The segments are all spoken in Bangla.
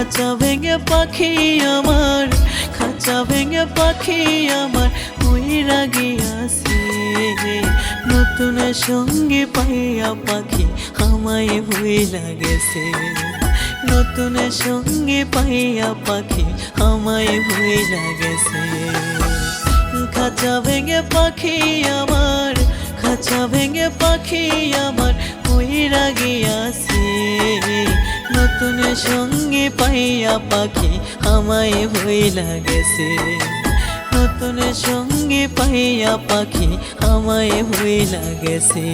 খাঁচা ভেঙে পাখি আমার, খাঁচা ভেঙে পাখি আমার উইরা গিয়াছে। নতুন সঙ্গী পাইয়া পাখি আমায় ভুইলা গেছে নতুন সঙ্গী পাইয়া পাখি আমায় ভুইলা গেছে খাঁচা ভেঙে পাখি আমার, খাঁচা ভেঙে পাখি আমার উইরা গিয়াছে। নতুন সঙ্গী পাইয়া পাখি আমায় ভুইলা গেছে নতুন সঙ্গী পাইয়া পাখি আমায় ভুইলা গেছে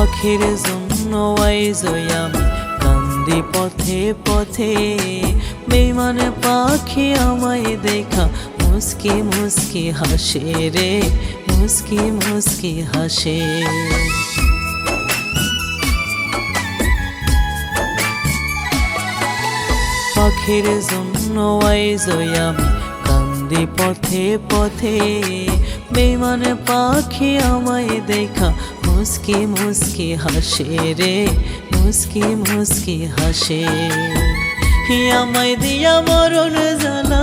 পাখির জন্য আইজই আমি কান্দি পথে পথে বেমানে পাখি আমায় দেখা। মুস্কি মুস্কি হাসে রে, মুস্কি মুস্কি হাসে। পাখির জন্য আইজই আমি কান্দি পথে পথে বেমানে পাখি আমায় দেখা। মুস্কি মুস্কি হাসে রে, মুস্কি মুস্কি হাসে। আমায় দিয়া মরণ জানা,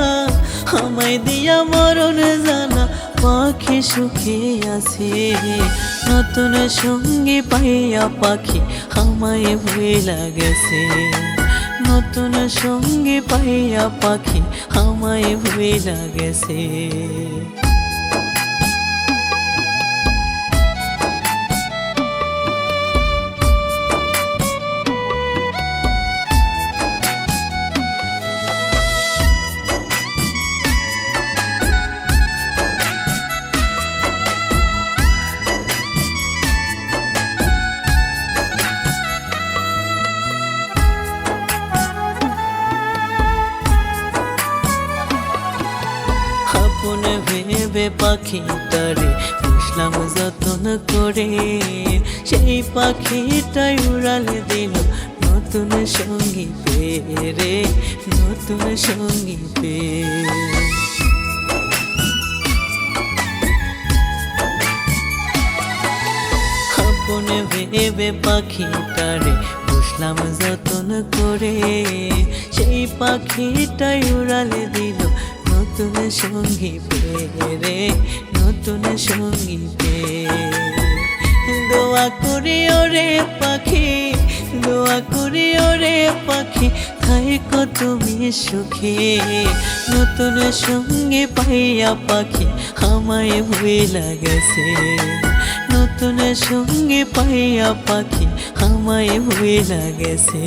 আমায় দিয়া মরণ জানা, পাখি সুখে আছে। নতুন সঙ্গী পাইয়া পাখি আমায় ভুইলা গেছে নতুন সঙ্গী পাইয়া পাখি আমায় ভুইলা গেছে ভেবে পাখিটারে বুঝলাম যতন করে সেই পাখিটাই উড়ালে দিল নতুন সঙ্গী পেয়ে রে, নতুন সঙ্গী আপনে ভেবে পাখিটারে বুঝলাম যতন করে সেই পাখিটাই উড়ালে দিল নতুন সঙ্গী পেয়ে রে, নতুন সঙ্গী পেয়ে। দোয়া করি ওরে পাখি, দোয়া করি ওরে পাখি থাইকো তুমি সুখে। নতুন সঙ্গে পাইয়া পাখি আমায় ভুইলা গেছে নতুন সঙ্গে পাইয়া পাখি আমায় ভুইলা গেছে